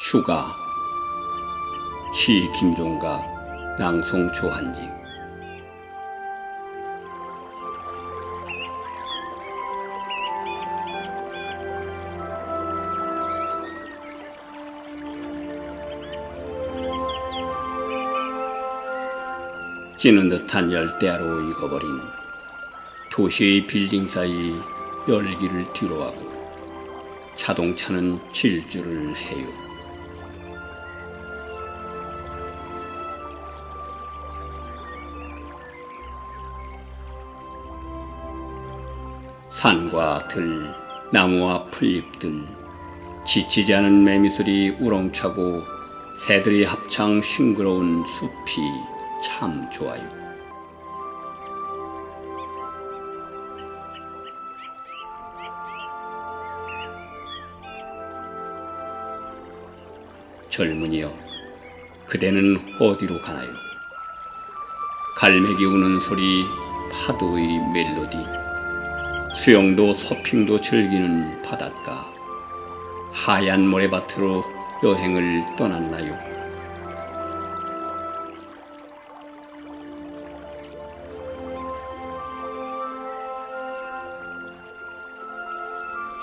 휴가 시 김종각 낭송 조한직 찌는 듯한 열대야로 익어버린 도시의 빌딩 사이 열기를 뒤로하고 자동차는 질주를 해요. 산과 들, 나무와 풀잎들, 지치지 않은 매미소리 우렁차고 새들이 합창 싱그러운 숲이 참 좋아요. 젊은이여, 그대는 어디로 가나요? 갈매기 우는 소리, 파도의 멜로디, 수영도 서핑도 즐기는 바닷가, 하얀 모래밭으로 여행을 떠났나요?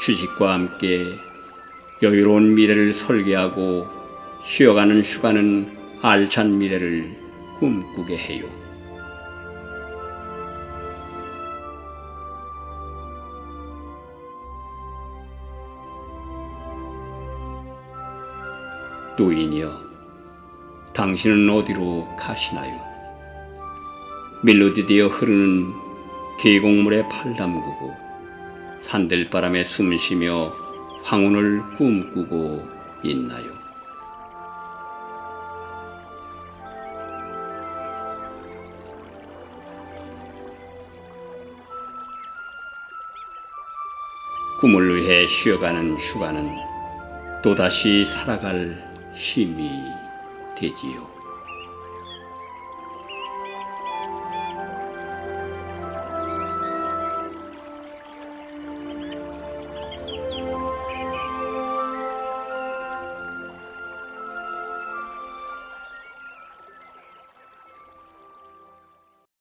휴식과 함께 여유로운 미래를 설계하고 쉬어가는 휴가는 알찬 미래를 꿈꾸게 해요. 노인이여, 당신은 어디로 가시나요? 멜로디되어 흐르는 계곡물에 팔 담그고 산들바람에 숨 쉬며 황혼을 꿈꾸고 있나요? 꿈을 위해 쉬어가는 휴가는 또다시 살아갈 힘이 되지요.